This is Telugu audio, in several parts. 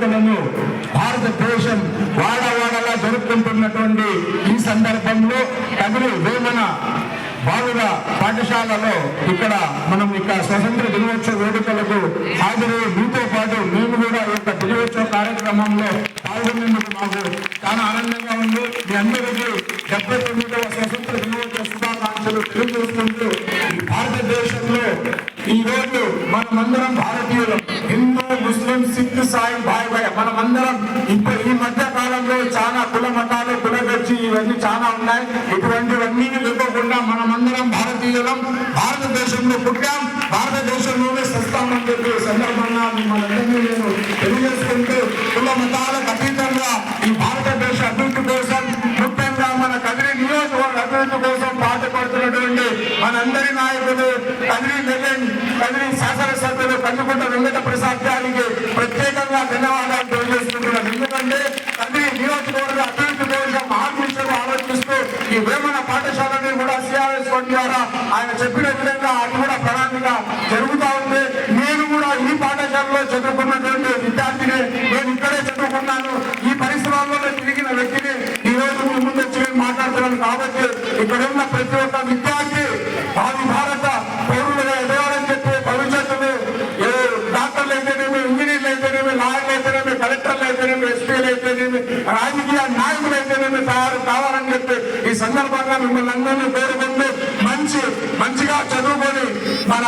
వేడుకలను భారతదేశం వాడవాడలా జరుపుకుంటున్నటువంటి ఈ సందర్భంలో కదిలి వేమన బాలుర పాఠశాలలో ఇక్కడ మనం ఇక స్వతంత్ర దినోత్సవ వేడుకలకు హాజరై మీతో పాటు మేము కూడా ఈ యొక్క దినోత్సవ కార్యక్రమంలో పాల్గొనేందుకు మాకు చాలా ఆనందంగా ఉంది. మీ అందరికీ డెబ్బై తొమ్మిదవ స్వతంత్ర దినోత్సవ శుభాకాంక్షలు తెలియజేసుకుంటూ భారతదేశంలో ఈ రోజు మనమందరం భారతీయులం. హిందూ ముస్లిం సిక్ సాయి భాయ్ భాయ్. మనమందరం ఇప్పుడు ఈ మధ్య కాలంలో చాలా కుల మతాలు కులగచ్చి ఇవన్నీ చాలా ఉన్నాయి. ఇటువంటివన్నీ ఇవ్వకుండా మనమందరం భారతీయులం. భారతదేశంలో పుట్టాం. భారతదేశంలోనే సస్తామని చెప్పి సందర్భంగా మిమ్మల్ని సభ్యులు కందుకుంట వెంకట ప్రసాద్ గారికి ప్రత్యేకంగా ధన్యవాదాలు తెలియజేసుకుంటున్నాను. ఎందుకంటే కదిరి నియోజకవర్గ అభివృద్ధి కోసం ఆర్మిషలు ఆలోచిస్తూ ఈ వేమన పాఠశాలని కూడా సిఆర్ఎస్ ఫండ్ ద్వారా ఆయన చెప్పిన విధంగా అది కూడా ప్రణాళిక జరుగుతూ ఉంది. నేను కూడా ఈ పాఠశాలలో చదువుకున్నటువంటి విద్యార్థిని నేను ఇక్కడే చదువుకున్నాను. ఈ పరిసరాల్లో తిరిగిన వ్యక్తిని ఈ రోజు ముందు వచ్చి మాట్లాడుతున్నాను. కాబట్టి ఇక్కడ ఉన్న ప్రతి ఒక్క విద్యార్థి భావి భారత ఈ సందర్భంగా మిమ్మల్ని అందరినీ కోరుకుంటూ మంచి మంచిగా చదువుకొని మన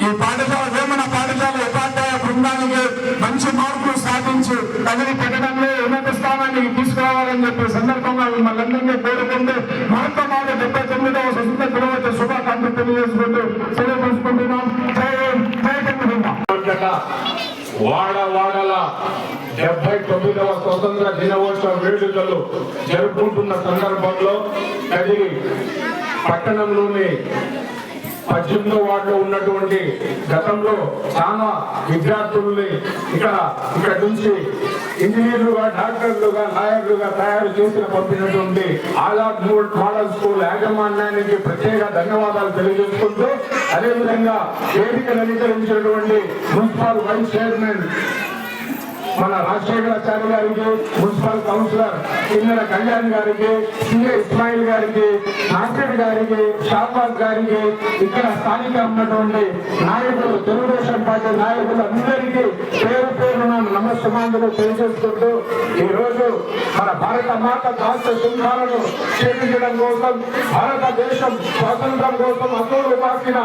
ఈ పాఠశాల వేమన పాఠశాల ఉపాధ్యాయ బృందానికి మంచి మార్కులు సాధించి తగిలి పెట్టడంలో ఉన్నత స్థానానికి తీసుకురావాలని చెప్పే సందర్భంగా మిమ్మల్ని అందరినీ కోరుకుంటూ మరొక మాట డెబ్బై తొమ్మిదవ స్వతంత్ర దినోత్సవ శుభాకాంక్షలు తెలియజేసుకుంటూ సెలవు వాడ వాడల డెబ్బై తొమ్మిదవ స్వతంత్ర దినోత్సవ వేడుకలు జరుపుకుంటున్న సందర్భంలో అది పట్టణంలోని పద్దెనిమిదో వార్డులో ఉన్నటువంటి గతంలో చాలా విద్యార్థుల్ని ఇక్కడ ఇక్కడ నుంచి ఇంజనీర్లుగా డాక్టర్లుగా లాయర్లుగా తయారు చేసిన పంపినటువంటి ఆజాద్ మూడ్ మోడల్ స్కూల్ యాజమాన్యానికి ప్రత్యేక ధన్యవాదాలు తెలియజేసుకుంటూ అదేవిధంగా వేదికను అలంకరించినటువంటి మున్సిపల్ వైస్ చైర్మన్ మన రాజశేఖరాచార్య గారికి మున్సిపల్ కౌన్సిలర్ కిందన కళ్యాణ్ గారికి సిఏ ఇస్మాయిల్ గారికి నాసిర్ గారికి షాబాద్ గారికి ఇక్కడ స్థానిక ఉన్నటువంటి నాయకులు తెలుగుదేశం పార్టీ నాయకులు అందరికీ పేరు పేరున నమస్సమాంతులు తెలియజేసుకుంటూ ఈ రోజు మన భారత మాత దాస్య సింహాలను చేపించడం కోసం భారతదేశం స్వాతంత్రం కోసం అసలు పాసిన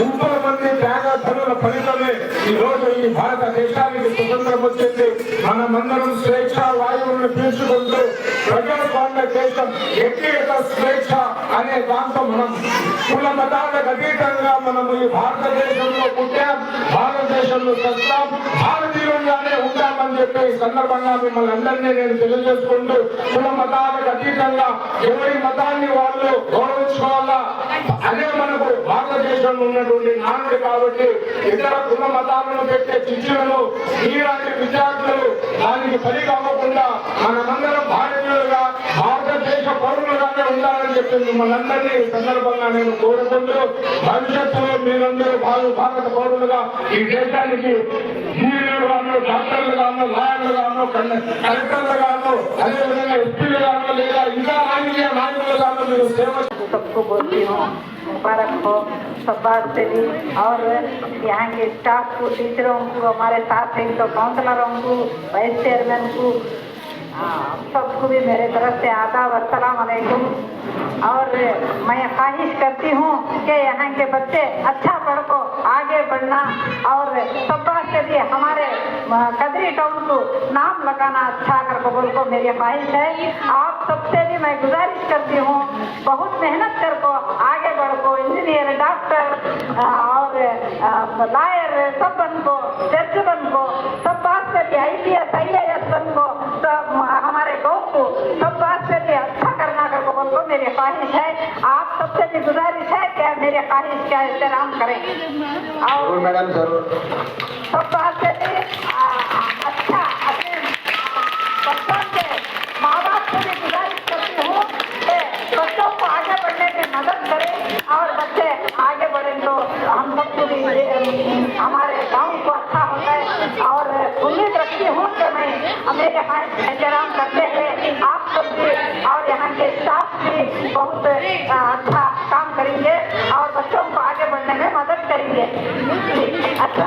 ఎంతో మంది త్యాగధనుల ఫలితమే ఈ రోజు ఈ భారతదేశానికి స్వతంత్రం వచ్చింది. మనమందరం స్వేచ్ఛ వాయువులను పీల్చుకుంటూ ప్రజాస్వామ్య దేశం వ్యక్తిగత స్వేచ్ఛ అనే దాంతో మనం కుల మతాలకు అతీతంగా మనము ఈ భారతదేశంలో పుట్టాం. భారతదేశంలో చస్తాం భారతీయులుగానే ఉంటామని చెప్పి ఈ సందర్భంగా మిమ్మల్ని అందరినీ నేను తెలియజేసుకుంటూ కుల మతాలకు అతీతంగా ఎవరి మతాన్ని వాళ్ళు గౌరవించుకోవాలా? అదే మనం భారతదేశంలో ఉన్నటువంటి నానుడు కాబట్టి ఇతర కుల మతాలను పెట్టే శిక్షణలు ఈనాటి విద్యార్థులు దానికి పని కాకుండా మనమందరం భారతీయులుగా పౌరులుగానే ఉండాలని చెప్పి మిమ్మల్ని అందరినీ ఈ సందర్భంగా నేను కోరుకుంటూ భవిష్యత్తులో మీరందరూ భారత భారత పౌరులుగా ఈ దేశానికి ఇంజనీర్లు గాను డాక్టర్లు గాను లాయర్లు గాను కలెక్టర్లు గాను అదేవిధంగా ఎస్పీలు గాను లేదా ఇంకా రాజకీయ నాయకులు గాను మీరు సేవ सबको बोलती हूँ मुबारक हो सब बात से भी और यहाँ के स्टाफ को टीचरों को हमारे साथ हैं तो काउंसलरों को वाइस चेयरमैन को आ, सबको भी मेरे तरफ़ से आदाब, अस्सलाम वालेकुम। और मैं ख्वाहिश करती हूँ कि यहाँ के बच्चे अच्छा पढ़ को आगे बढ़ना और सब बात से भी हमारे कदरी टाउन को नाम लगाना अच्छा कर को बोल को मेरी ख्वाहिश है। आप सबसे भी मैं गुजारिश करती हूँ, बहुत मेहनत कर को आगे बढ़ को इंजीनियर डॉक्टर ಲಾಯರ್ ಸಬ್ ಅನ್ಕೋ ಜಡ್ಜ್ ಬನ್ಕೋ ಸಬ್ ಭಾಷೆಯಲ್ಲಿ ಐ ہمارے گاؤں کو سب بات سے بھی اچھا کرنا کر قوم کو میری خواہش ہے آپ سب سے بھی گزارش ہے کہ میری خواہش کا احترام کریں اور میڈم ضرور سب بات کر हमें यहाँ इंतज़ाम करते हैं। आप सब भी और यहाँ के स्टाफ भी बहुत अच्छा काम करेंगे और बच्चों को आगे बढ़ने में मदद करेंगे। अच्छा।